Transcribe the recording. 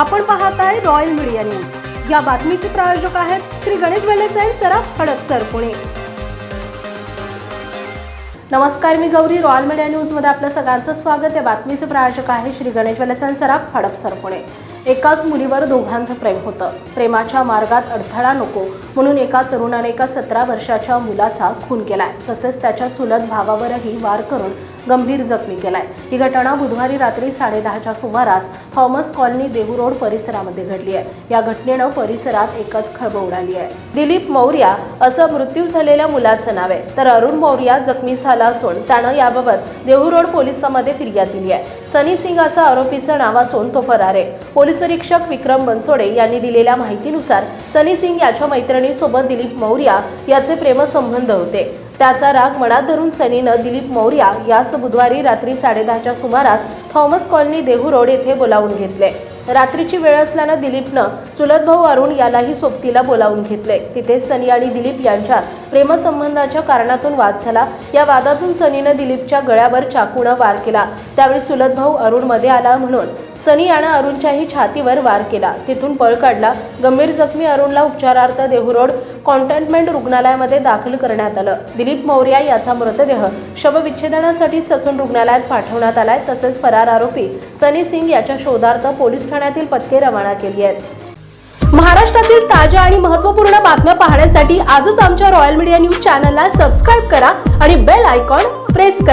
आपण पाहत आहे रॉयल मीडिया न्यूज या बातमीचे प्रायोजक आहेत श्री गणेश वेलेसाई अँड सराफ हडपसर पुणे. नमस्कार मी गौरी. रॉयल मीडिया न्यूजमध्ये आपलं सगळ्यांचं स्वागत. या बातमीचे प्रायोजक आहे श्री गणेश वेलेसाई अँड सराफ हडपसर पुणे. एकाच मुलीवर दोघांचं प्रेम होतं. प्रेमाच्या मार्गात अडथळा नको म्हणून एका तरुणाने एका सतरा वर्षाच्या मुलाचा खून केलाय. तसेच त्याच्या चुलत भावावरही वार करून गंभीर जखमी केलाय. ही घटना बुधवारी रात्री साडेदहाच्या सुमारास थॉमस कॉलनी देहू रोड परिसरामध्ये घडली आहे. या घटनेनं परिसरात एकच खळबळ उडाली आहे. दिलीप मौर्या असं मृत्यू झालेल्या मुलाचं नाव आहे. तर अरुण मौर्या जखमी झाला असून त्यानं याबाबत देहू रोड पोलिसांमध्ये फिर्याद दिली आहे. सनी सिंग असं आरोपीचं नाव असून तो फरार आहे. पोलीस निरीक्षक विक्रम बनसोडे यांनी दिलेल्या माहितीनुसार सनी सिंग याच्या मैत्रिणीसोबत दिलीप मौर्या याचे प्रेमसंबंध होते. त्याचा राग मनात धरून सनीनं दिलीप मौर्या यास बुधवारी रात्री साडेदहाच्या सुमारास थॉमस कॉलनी देहू रोड येथे बोलावून घेतले. रात्रीची वेळ असल्यानं दिलीपनं चुलत भाऊ अरुण यालाही सोबतीला बोलावून घेतले. तिथे सनी आणि दिलीप यांच्यात प्रेमसंबंधाच्या कारणातून वाद झाला. या वादातून सनीनं दिलीपच्या गळ्यावर चाकूनं वार केला. त्यावेळी चुलत भाऊ अरुणमध्ये आला म्हणून सनी यानं अरुणच्याही छातीवर वार केला. तिथून पळ काढला. गंभीर जखमी अरुणला उपचारार्थ देहू रोड कॉन्टेनमेंट रुग्णालयामध्ये दाखल करण्यात आलं. दिलीप मौर्या याचा मृतदेह शवविच्छेदनासाठी ससून रुग्णालयात पाठवण्यात आलाय तसेच फरार आरोपी सनी सिंग याच्या शोधार्थ पोलीस ठाण्यातील पथके रवाना केली आहेत. महाराष्ट्रातील ताज्या आणि महत्त्वपूर्ण बातम्या पाहण्यासाठी आजच आमच्या रॉयल मीडिया न्यूज चॅनलला सबस्क्राईब करा आणि बेल आयकॉन प्रेस करा.